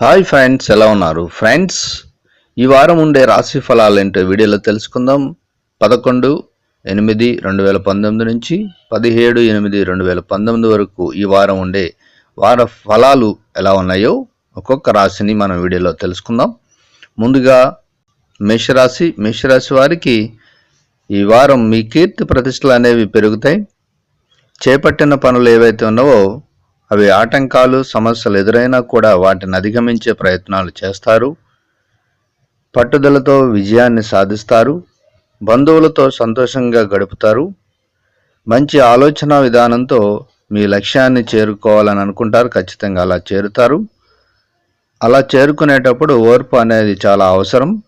Hi friends ఎలా ఉన్నారు? Friends ఈ వారం ఉండే రాశి ఫలాలు ఏంటో వీడియోలో తెలుసుకుందాం. పదకొండు ఎనిమిది రెండు వేల పంతొమ్మిది నుంచి పదిహేడు ఎనిమిది రెండు వేల పంతొమ్మిది వరకు ఈ వారం ఉండే వార ఫలాలు ఎలా ఉన్నాయో ఒక్కొక్క రాశిని మనం వీడియోలో తెలుసుకుందాం. ముందుగా మేషరాశి మేషరాశి వారికి ఈ వారం మీ కీర్తి ప్రతిష్టలు అనేవి పెరుగుతాయి. చేపట్టిన పనులు ఏవైతే ఉన్నావో అవి ఆటంకాలు సమస్యలు ఎదురైనా కూడా వాటిని అధిగమించే ప్రయత్నాలు చేస్తారు. పట్టుదలతో విజయాన్ని సాధిస్తారు. బంధువులతో సంతోషంగా గడుపుతారు. మంచి ఆలోచన విధానంతో మీ లక్ష్యాన్ని చేరుకోవాలని అనుకుంటారు. ఖచ్చితంగా అలా చేరుతారు. అలా చేరుకునేటప్పుడు ఓర్పు అనేది చాలా అవసరం.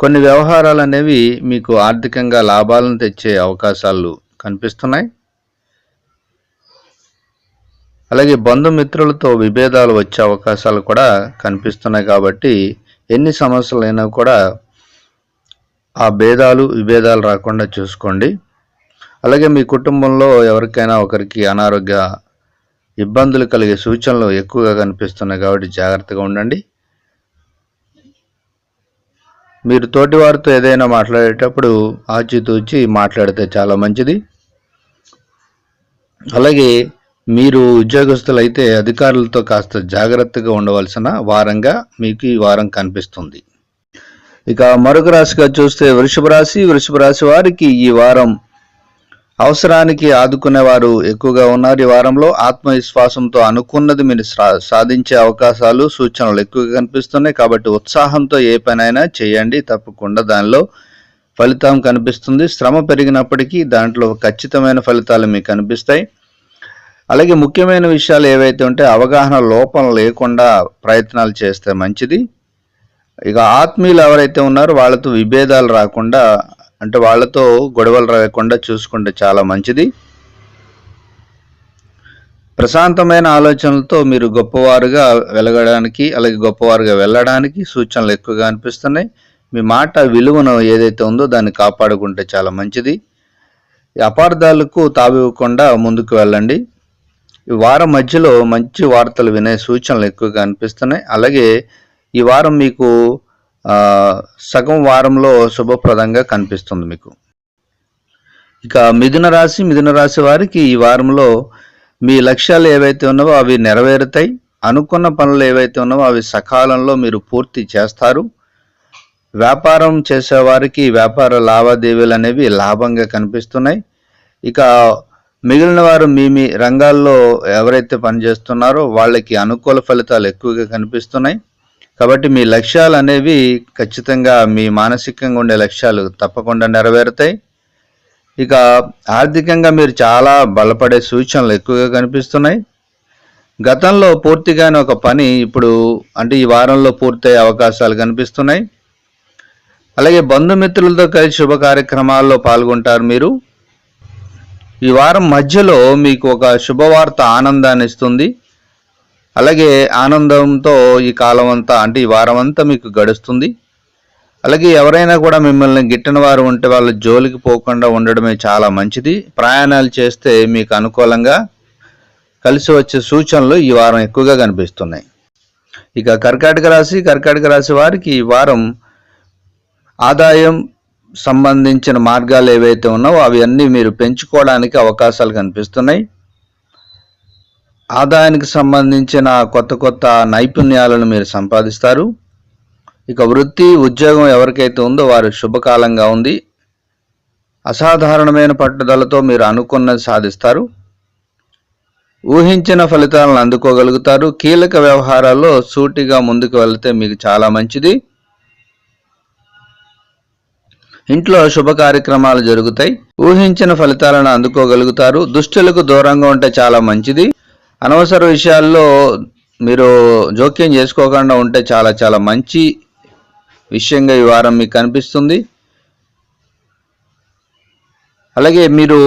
కొన్ని వ్యవహారాలు అనేవి మీకు ఆర్థికంగా లాభాలను తెచ్చే అవకాశాలు కనిపిస్తున్నాయి. అలాగే బంధుమిత్రులతో విభేదాలు వచ్చే అవకాశాలు కూడా కనిపిస్తున్నాయి కాబట్టి ఎన్ని సమస్యలైనా కూడా ఆ భేదాలు విభేదాలు రాకుండా చూసుకోండి. అలాగే మీ కుటుంబంలో ఎవరికైనా ఒకరికి అనారోగ్య ఇబ్బందులు కలిగే సూచనలు ఎక్కువగా కనిపిస్తున్నాయి కాబట్టి జాగ్రత్తగా ఉండండి. మీరు తోటివారితో ఏదైనా మాట్లాడేటప్పుడు ఆచితూచి మాట్లాడితే చాలా మంచిది. అలాగే మీరు ఉద్యోగస్తులైతే అధికారులతో కాస్త జాగ్రత్తగా ఉండవలసిన వారంగా మీకు ఈ వారం కనిపిస్తుంది. ఇక మరొక రాశిగా చూస్తే వృషభ రాశి. వృషభ రాశి వారికి ఈ వారం అవసరానికి ఆదుకునేవారు ఎక్కువగా ఉన్నారు. ఈ వారంలో ఆత్మవిశ్వాసంతో అనుకున్నది మీరు సా- సాధించే అవకాశాలు సూచనలు ఎక్కువగా కనిపిస్తున్నాయి. కాబట్టి ఉత్సాహంతో ఏ పనైనా చేయండి. తప్పకుండా దానిలో ఫలితం కనిపిస్తుంది. శ్రమ పెరిగినప్పటికీ దాంట్లో ఖచ్చితమైన ఫలితాలు మీకు కనిపిస్తాయి. అలాగే ముఖ్యమైన విషయాలు ఏవైతే ఉంటే అవగాహన లోపం లేకుండా ప్రయత్నాలు చేస్తే మంచిది. ఇక ఆత్మీయులు ఎవరైతే ఉన్నారో వాళ్ళతో విభేదాలు రాకుండా అంటే వాళ్ళతో గొడవలు రాకుండా చూసుకుంటే చాలా మంచిది. ప్రశాంతమైన ఆలోచనలతో మీరు గొప్పవారుగా వెలగడానికి అలాగే గొప్పవారుగా వెళ్ళడానికి సూచనలు ఎక్కువగా అనిపిస్తున్నాయి. మీ మాట విలువను ఏదైతే ఉందో దాన్ని కాపాడుకుంటే చాలా మంచిది. అపార్థాలకు తావివ్వకుండా ముందుకు వెళ్ళండి. ఈ వారం మధ్యలో మంచి వార్తలు వినే సూచనలు ఎక్కువగా అనిపిస్తున్నాయి. అలాగే ఈ వారం మీకు సగం వారంలో శుభప్రదంగా కనిపిస్తుంది మీకు. ఇక మిథున రాశి మిథున రాశి వారికి ఈ వారంలో మీ లక్ష్యాలు ఏవైతే ఉన్నావో అవి నెరవేరుతాయి. అనుకున్న పనులు ఏవైతే ఉన్నావో అవి సకాలంలో మీరు పూర్తి చేస్తారు. వ్యాపారం చేసేవారికి వ్యాపార లావాదేవీలు అనేవి లాభంగా కనిపిస్తున్నాయి. ఇక మిగిలిన వారు మీ మీ రంగాల్లో ఎవరైతే పనిచేస్తున్నారో వాళ్ళకి అనుకూల ఫలితాలు ఎక్కువగా కనిపిస్తున్నాయి. కాబట్టి మీ లక్ష్యాలు అనేవి ఖచ్చితంగా మీ మానసికంగా ఉండే లక్ష్యాలు తప్పకుండా నెరవేరుతాయి. ఇక ఆర్థికంగా మీరు చాలా బలపడే సూచనలు ఎక్కువగా కనిపిస్తున్నాయి. గతంలో పూర్తిగానే ఒక పని ఇప్పుడు అంటే ఈ వారంలో పూర్తయ్యే అవకాశాలు కనిపిస్తున్నాయి. అలాగే బంధుమిత్రులతో కలిసి శుభ కార్యక్రమాల్లో పాల్గొంటారు మీరు. ఈ వారం మధ్యలో మీకు ఒక శుభవార్త ఆనందాన్ని ఇస్తుంది. అలాగే ఆనందంతో ఈ కాలం అంతా అంటే ఈ వారం అంతా మీకు గడుస్తుంది. అలాగే ఎవరైనా కూడా మిమ్మల్ని గిట్టిన వారు ఉంటే వాళ్ళ జోలికి పోకుండా ఉండడమే చాలా మంచిది. ప్రయాణాలు చేస్తే మీకు అనుకూలంగా కలిసి వచ్చే సూచనలు ఈ వారం ఎక్కువగా కనిపిస్తున్నాయి. ఇక కర్కాటక రాశి కర్కాటక రాశి వారికి ఈ వారం ఆదాయం సంబంధించిన మార్గాలు ఏవైతే ఉన్నావో అవి అన్నీ మీరు పెంచుకోవడానికి అవకాశాలు కనిపిస్తున్నాయి. ఆదాయానికి సంబంధించిన కొత్త కొత్త నైపుణ్యాలను మీరు సంపాదిస్తారు. ఇక వృత్తి ఉద్యోగం ఎవరికైతే ఉందో వారు శుభకాలంగా ఉంది అసాధారణమైన పట్టుదలతో మీరు అనుకున్నది సాధిస్తారు. ఊహించిన ఫలితాలను అందుకోగలుగుతారు. కీలక వ్యవహారాల్లో సూటిగా ముందుకు వెళితే మీకు చాలా మంచిది. ఇంట్లో శుభ కార్యక్రమాలు జరుగుతాయి. ఊహించిన ఫలితాలను అందుకోగలుగుతారు. దుష్టులకు దూరంగా ఉంటే చాలా మంచిది. అనవసర విషయాల్లో మీరు జోక్యం చేసుకోకుండా ఉంటే చాలా చాలా మంచి విషయంగా ఈ వారం మీకు కనిపిస్తుంది. అలాగే మీరు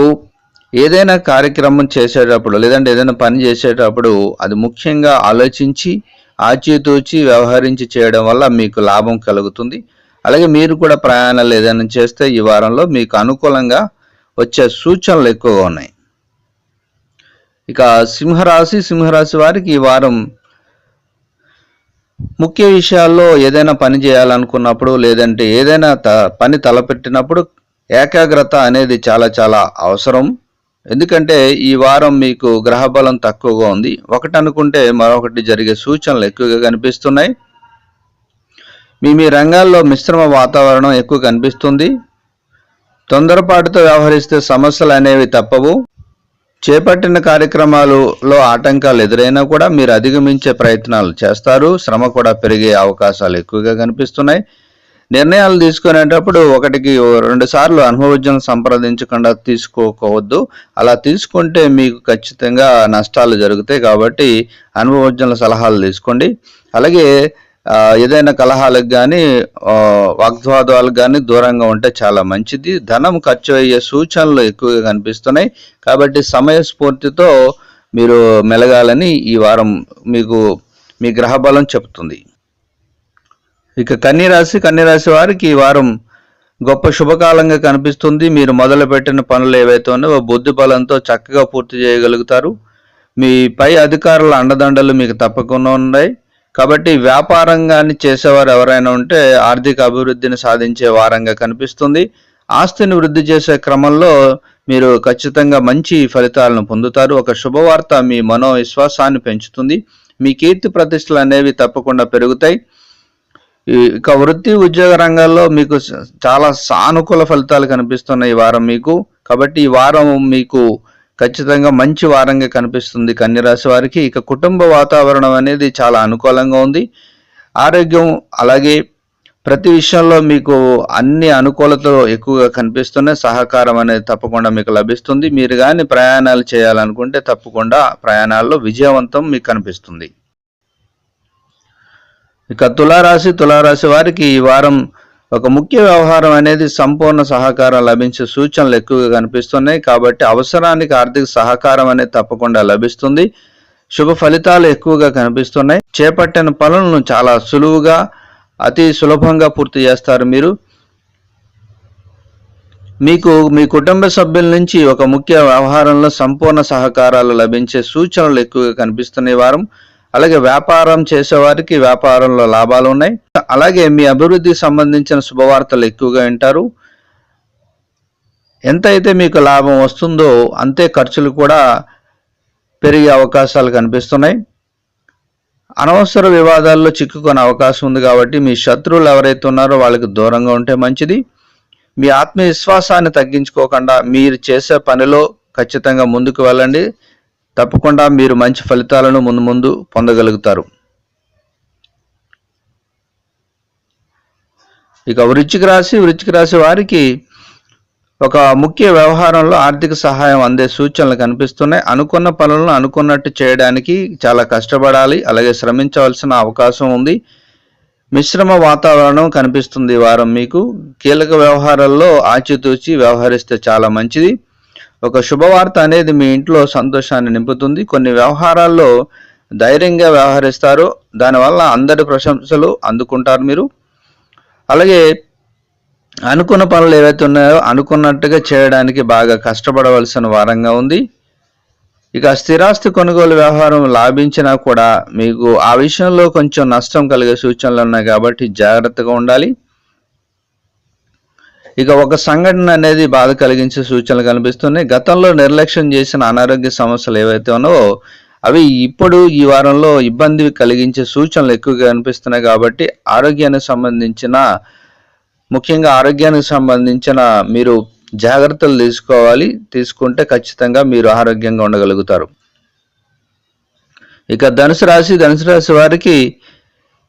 ఏదైనా కార్యక్రమం చేసేటప్పుడు లేదంటే ఏదైనా పని చేసేటప్పుడు అది ముఖ్యంగా ఆలోచించి ఆచితూచి వ్యవహరించి చేయడం వల్ల మీకు లాభం కలుగుతుంది. అలాగే మీరు కూడా ప్రయాణాలు ఏదైనా చేస్తే ఈ వారంలో మీకు అనుకూలంగా వచ్చే సూచనలు ఎక్కువగా ఉన్నాయి. ఇక సింహరాశి సింహరాశి వారికి ఈ వారం ముఖ్య విషయాల్లో ఏదైనా పని చేయాలనుకున్నప్పుడు లేదంటే ఏదైనా త పని తలపెట్టినప్పుడు ఏకాగ్రత అనేది చాలా చాలా అవసరం. ఎందుకంటే ఈ వారం మీకు గ్రహ బలం తక్కువగా ఉంది. ఒకటి అనుకుంటే మరొకటి జరిగే సూచనలు ఎక్కువగా కనిపిస్తున్నాయి. మీ మీ రంగాల్లో మిశ్రమ వాతావరణం ఎక్కువ కనిపిస్తుంది. తొందరపాటుతో వ్యవహరిస్తే సమస్యలు అనేవి తప్పవు. చేపట్టిన కార్యక్రమాలలో ఆటంకాలు ఎదురైనా కూడా మీరు అధిగమించే ప్రయత్నాలు చేస్తారు. శ్రమ కూడా పెరిగే అవకాశాలు ఎక్కువగా కనిపిస్తున్నాయి. నిర్ణయాలు తీసుకునేటప్పుడు ఒకటికి రెండు సార్లు అనుభవజ్ఞం సంప్రదించకుండా తీసుకోవద్దు అలా తీసుకుంటే మీకు ఖచ్చితంగా నష్టాలు జరుగుతాయి కాబట్టి అనుభవజ్ఞుల సలహాలు తీసుకోండి. అలాగే ఏదైనా కలహాలకు కానీ వాగ్వాదాలకు కానీ దూరంగా ఉంటే చాలా మంచిది. ధనం ఖర్చు అయ్యే సూచనలు ఎక్కువగా కనిపిస్తున్నాయి. కాబట్టి సమయస్ఫూర్తితో మీరు మెలగాలని ఈ వారం మీకు మీ గ్రహ బలం చెప్తుంది ఇక కన్యరాశి కన్యరాశి వారికి ఈ వారం గొప్ప శుభకాలంగా కనిపిస్తుంది. మీరు మొదలుపెట్టిన పనులు ఏవైతే ఉన్నాయో బుద్ధి బలంతో చక్కగా పూర్తి చేయగలుగుతారు. మీ పై అధికారుల అండదండలు మీకు తప్పకుండా ఉన్నాయి. కాబట్టి వ్యాపారంగాన్ని చేసేవారు ఎవరైనా ఉంటే ఆర్థిక అభివృద్ధిని సాధించే వారంగా కనిపిస్తుంది. ఆస్తిని వృద్ధి చేసే క్రమంలో మీరు ఖచ్చితంగా మంచి ఫలితాలను పొందుతారు. ఒక శుభవార్త మీ మనోవిశ్వాసాన్ని పెంచుతుంది. మీ కీర్తి ప్రతిష్టలు అనేవి తప్పకుండా పెరుగుతాయి. ఇక వృత్తి ఉద్యోగ రంగాల్లో మీకు చాలా సానుకూల ఫలితాలు కనిపిస్తున్నాయి ఈ వారం మీకు. కాబట్టి ఈ వారం మీకు ఖచ్చితంగా మంచి వారంగా కనిపిస్తుంది కన్యరాశి వారికి. ఇక కుటుంబ వాతావరణం అనేది చాలా అనుకూలంగా ఉంది. ఆరోగ్యం అలాగే ప్రతి విషయంలో మీకు అన్ని అనుకూలతలు ఎక్కువగా కనిపిస్తున్నాయి. సహకారం అనేది తప్పకుండా మీకు లభిస్తుంది. మీరు కానీ ప్రయాణాలు చేయాలనుకుంటే తప్పకుండా ప్రయాణాల్లో విజయవంతం మీకు కనిపిస్తుంది. ఇక తులారాశి తులారాశి వారికి ఈ వారం ఒక ముఖ్య వ్యవహారం అనేది సంపూర్ణ సహకారం లభించే సూచనలు ఎక్కువగా కనిపిస్తున్నాయి. కాబట్టి అవసరానికి ఆర్థిక సహకారం అనేది తప్పకుండా లభిస్తుంది. శుభ ఫలితాలు ఎక్కువగా కనిపిస్తున్నాయి. చేపట్టిన పనులను చాలా సులువుగా అతి సులభంగా పూర్తి చేస్తారు మీరు. మీకు మీ కుటుంబ సభ్యుల నుంచి ఒక ముఖ్య వ్యవహారంలో సంపూర్ణ సహకారాలు లభించే సూచనలు ఎక్కువగా కనిపిస్తున్నాయి వారం. అలాగే వ్యాపారం చేసేవారికి వ్యాపారంలో లాభాలు ఉన్నాయి. అలాగే మీ అభివృద్ధికి సంబంధించిన శుభవార్తలు ఎక్కువగా వింటారు. ఎంత అయితే మీకు లాభం వస్తుందో అంతే ఖర్చులు కూడా పెరిగే అవకాశాలు కనిపిస్తున్నాయి. అనవసర వివాదాల్లో చిక్కుకునే అవకాశం ఉంది కాబట్టి మీ శత్రువులు ఎవరైతే ఉన్నారో వాళ్ళకి దూరంగా ఉంటే మంచిది. మీ ఆత్మవిశ్వాసాన్ని తగ్గించుకోకుండా మీరు చేసే పనిలో ఖచ్చితంగా ముందుకు వెళ్ళండి. తప్పకుండా మీరు మంచి ఫలితాలను ముందు ముందు పొందగలుగుతారు. ఇక వృచ్చిక రాశి వృచ్చిక రాశి వారికి ఒక ముఖ్య వ్యవహారంలో ఆర్థిక సహాయం అందే సూచనలు కనిపిస్తున్నాయి. అనుకున్న పనులను అనుకున్నట్టు చేయడానికి చాలా కష్టపడాలి అలాగే శ్రమించవలసిన అవకాశం ఉంది. మిశ్రమ వాతావరణం కనిపిస్తుంది వారం మీకు. కీలక వ్యవహారాల్లో ఆచితూచి వ్యవహరిస్తే చాలా మంచిది. ఒక శుభవార్త అనేది మీ ఇంట్లో సంతోషాన్ని నింపుతుంది. కొన్ని వ్యవహారాల్లో ధైర్యంగా వ్యవహరిస్తారు. దానివల్ల అందరి ప్రశంసలు అందుకుంటారు మీరు. అలాగే అనుకున్న పనులు ఏవైతే ఉన్నాయో అనుకున్నట్టుగా చేయడానికి బాగా కష్టపడవలసిన వారంగా ఉంది. ఇక స్థిరాస్తి కొనుగోలు వ్యవహారం లాభించినా కూడా మీకు ఆ విషయంలో కొంచెం నష్టం కలిగే సూచనలు ఉన్నాయి కాబట్టి జాగ్రత్తగా ఉండాలి. ఇక ఒక సంఘటన అనేది బాధ కలిగించే సూచనలు కనిపిస్తున్నాయి. గతంలో నిర్లక్ష్యం చేసిన అనారోగ్య సమస్యలు ఏవైతే ఉన్నావో అవి ఇప్పుడు ఈ వారంలో ఇబ్బంది కలిగించే సూచనలు ఎక్కువగా కనిపిస్తున్నాయి కాబట్టి ఆరోగ్యానికి సంబంధించిన ముఖ్యంగా ఆరోగ్యానికి సంబంధించిన మీరు జాగ్రత్తలు తీసుకోవాలి. తీసుకుంటే ఖచ్చితంగా మీరు ఆరోగ్యంగా ఉండగలుగుతారు. ఇక ధనుసు రాశి ధనుసు రాశి వారికి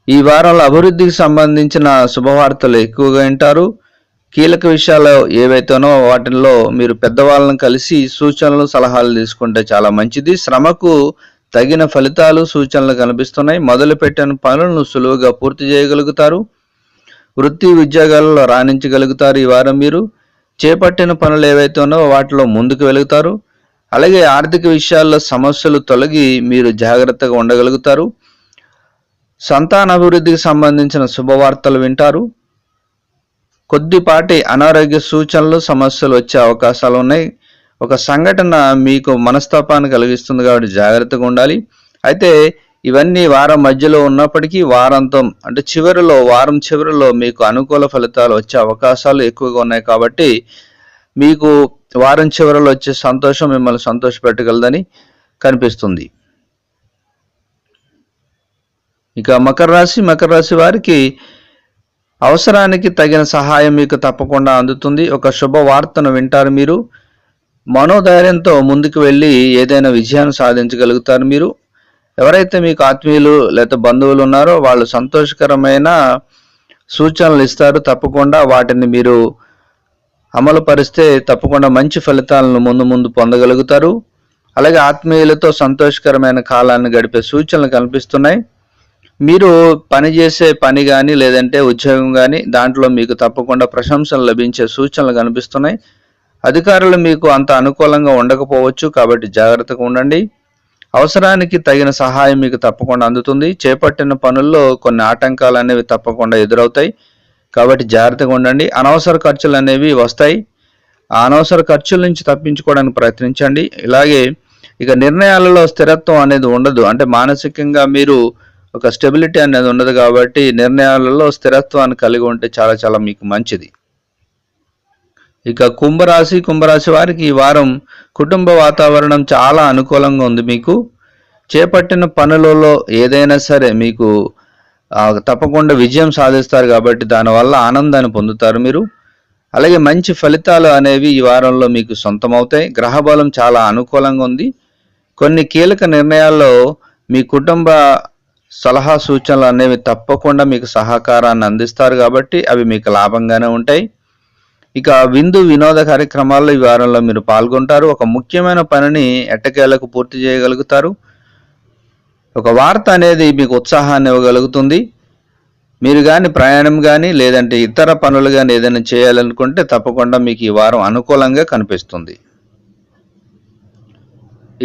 ఈ వారంలో అభివృద్ధికి సంబంధించిన శుభవార్తలు ఎక్కువగా వింటారు. కీలక విషయాలు ఏవైతేనో వాటిల్లో మీరు పెద్దవాళ్ళని కలిసి సూచనలు సలహాలు తీసుకుంటే చాలా మంచిది. శ్రమకు తగిన ఫలితాలు సూచనలు కనిపిస్తున్నాయి. మొదలుపెట్టిన పనులను సులువుగా పూర్తి చేయగలుగుతారు. వృత్తి ఉద్యోగాలలో రాణించగలుగుతారు ఈ వారం మీరు. చేపట్టిన పనులు ఏవైతేనో వాటిలో ముందుకు వెలుగుతారు అలాగే ఆర్థిక విషయాల్లో సమస్యలు తొలగి మీరు జాగ్రత్తగా ఉండగలుగుతారు. సంతాన అభివృద్ధికి సంబంధించిన శుభవార్తలు వింటారు. కొద్దిపాటి అనారోగ్య సూచనలు సమస్యలు వచ్చే అవకాశాలు ఉన్నాయి. ఒక సంఘటన మీకు మనస్తాపాన్ని కలిగిస్తుంది కాబట్టి జాగ్రత్తగా ఉండాలి. అయితే ఇవన్నీ వారం మధ్యలో ఉన్నప్పటికీ వారాంతం అంటే చివరిలో వారం చివరిలో మీకు అనుకూల ఫలితాలు వచ్చే అవకాశాలు ఎక్కువగా ఉన్నాయి కాబట్టి మీకు వారం చివరిలో వచ్చే సంతోషం మిమ్మల్ని సంతోషపెట్టగలదని కనిపిస్తుంది. ఇక మకర రాశి మకర రాశి వారికి అవసరానికి తగిన సహాయం మీకు తప్పకుండా అందుతుంది. ఒక శుభవార్తను వింటారు మీరు. మనోధైర్యంతో ముందుకు వెళ్ళి ఏదైనా విజయాన్ని సాధించగలుగుతారు మీరు. ఎవరైతే మీకు ఆత్మీయులు లేదా బంధువులు ఉన్నారో వాళ్ళు సంతోషకరమైన సూచనలు ఇస్తారు. తప్పకుండా వాటిని మీరు అమలు పరిస్తే తప్పకుండా మంచి ఫలితాలను ముందు ముందు పొందగలుగుతారు. అలాగే ఆత్మీయులతో సంతోషకరమైన కాలాన్ని గడిపే సూచనలు కనిపిస్తున్నాయి. మీరు పనిచేసే పని కానీ లేదంటే ఉద్యోగం కానీ దాంట్లో మీకు తప్పకుండా ప్రశంసలు లభించే సూచనలు కనిపిస్తున్నాయి. అధికారులు మీకు అంత అనుకూలంగా ఉండకపోవచ్చు కాబట్టి జాగ్రత్తగా ఉండండి. అవసరానికి తగిన సహాయం మీకు తప్పకుండా అందుతుంది. చేపట్టిన పనుల్లో కొన్ని ఆటంకాలు అనేవి తప్పకుండా ఎదురవుతాయి. కాబట్టి జాగ్రత్తగా ఉండండి. అనవసర ఖర్చులు అనేవి వస్తాయి. ఆ అనవసర ఖర్చుల నుంచి తప్పించుకోవడానికి ప్రయత్నించండి. ఇలాగే ఇక నిర్ణయాలలో స్థిరత్వం అనేది ఉండదు. అంటే మానసికంగా మీరు ఒక స్టెబిలిటీ అనేది ఉండదు కాబట్టి నిర్ణయాలలో స్థిరత్వాన్ని కలిగి ఉంటే చాలా చాలా మీకు మంచిది. ఇక కుంభరాశి కుంభరాశి వారికి ఈ వారం కుటుంబ వాతావరణం చాలా అనుకూలంగా ఉంది మీకు. చేపట్టిన పనులలో ఏదైనా సరే మీకు తప్పకుండా విజయం సాధిస్తారు కాబట్టి దానివల్ల ఆనందాన్ని పొందుతారు మీరు. అలాగే మంచి ఫలితాలు అనేవి ఈ వారంలో మీకు సొంతమవుతాయి. గ్రహబలం చాలా అనుకూలంగా ఉంది. కొన్ని కీలక నిర్ణయాల్లో మీ కుటుంబ సలహా సూచనలు అనేవి తప్పకుండా మీకు సహకారాన్ని అందిస్తారు కాబట్టి అవి మీకు లాభంగానే ఉంటాయి. ఇక విందు వినోద కార్యక్రమాల్లో ఈ వారంలో మీరు పాల్గొంటారు. ఒక ముఖ్యమైన పనిని ఎట్టకేలకు పూర్తి చేయగలుగుతారు. ఒక వార్త అనేది మీకు ఉత్సాహాన్ని ఇవ్వగలుగుతుంది. మీరు కానీ ప్రయాణం కానీ లేదంటే ఇతర పనులు కానీ ఏదైనా చేయాలనుకుంటే తప్పకుండా మీకు ఈ వారం అనుకూలంగా కనిపిస్తుంది.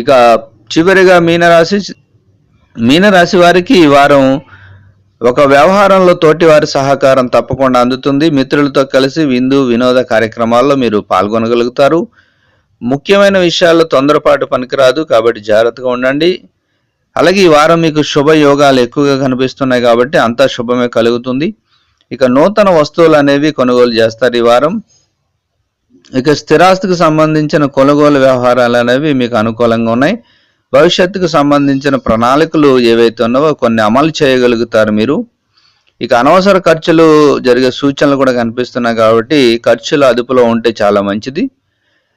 ఇక చివరిగా మీనరాశి మీనరాశి వారికి ఈ వారం ఒక వ్యవహారంలో తోటి వారి సహకారం తప్పకుండా అందుతుంది. మిత్రులతో కలిసి విందు వినోద కార్యక్రమాల్లో మీరు పాల్గొనగలుగుతారు. ముఖ్యమైన విషయాల్లో తొందరపాటు పనికిరాదు కాబట్టి జాగ్రత్తగా ఉండండి. అలాగే ఈ వారం మీకు శుభ యోగాలు ఎక్కువగా కనిపిస్తున్నాయి కాబట్టి అంతా శుభమే కలుగుతుంది. ఇక నూతన వస్తువులు అనేవి కొనుగోలు చేస్తారు ఈ వారం. ఇక స్థిరాస్తికి సంబంధించిన కొనుగోలు వ్యవహారాలు అనేవి మీకు అనుకూలంగా ఉన్నాయి. భవిష్యత్తుకు సంబంధించిన ప్రణాళికలు ఏవైతే ఉన్నావో కొన్ని అమలు చేయగలుగుతారు మీరు. ఇక అనవసర ఖర్చులు జరిగే సూచనలు కూడా కనిపిస్తున్నాయి కాబట్టి ఖర్చులు అదుపులో ఉంటే చాలా మంచిది.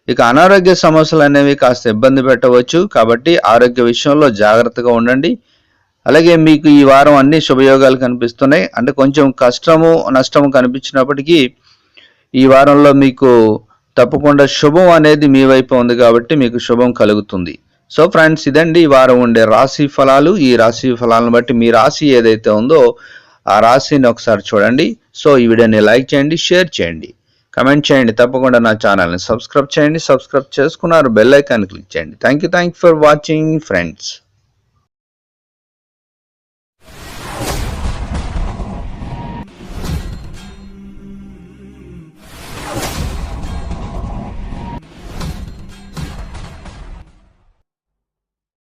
ఇక అనారోగ్య సమస్యలు అనేవి కాస్త ఇబ్బంది పెట్టవచ్చు కాబట్టి ఆరోగ్య విషయంలో జాగ్రత్తగా ఉండండి. అలాగే మీకు ఈ వారం అన్ని శుభయోగాలు కనిపిస్తున్నాయి. అంటే కొంచెం కష్టము నష్టము కనిపించినప్పటికీ ఈ వారంలో మీకు తప్పకుండా శుభం అనేది మీ వైపు ఉంది కాబట్టి మీకు శుభం కలుగుతుంది. సో ఫ్రెండ్స్ ఇదండి ఈ వారం ఉండే రాశి ఫలాలు. ఈ రాశి ఫలాలను బట్టి మీ రాశి ఏదైతే ఉందో ఆ రాశిని ఒకసారి చూడండి. సో ఈ వీడియోని లైక్ చేయండి షేర్ చేయండి. కమెంట్ చేయండి తప్పకుండా నా ఛానల్ని సబ్స్క్రైబ్ చేయండి. సబ్స్క్రైబ్ చేసుకున్నారు బెల్ ఐకాన్ క్లిక్ చేయండి. Thank you thank for watching friends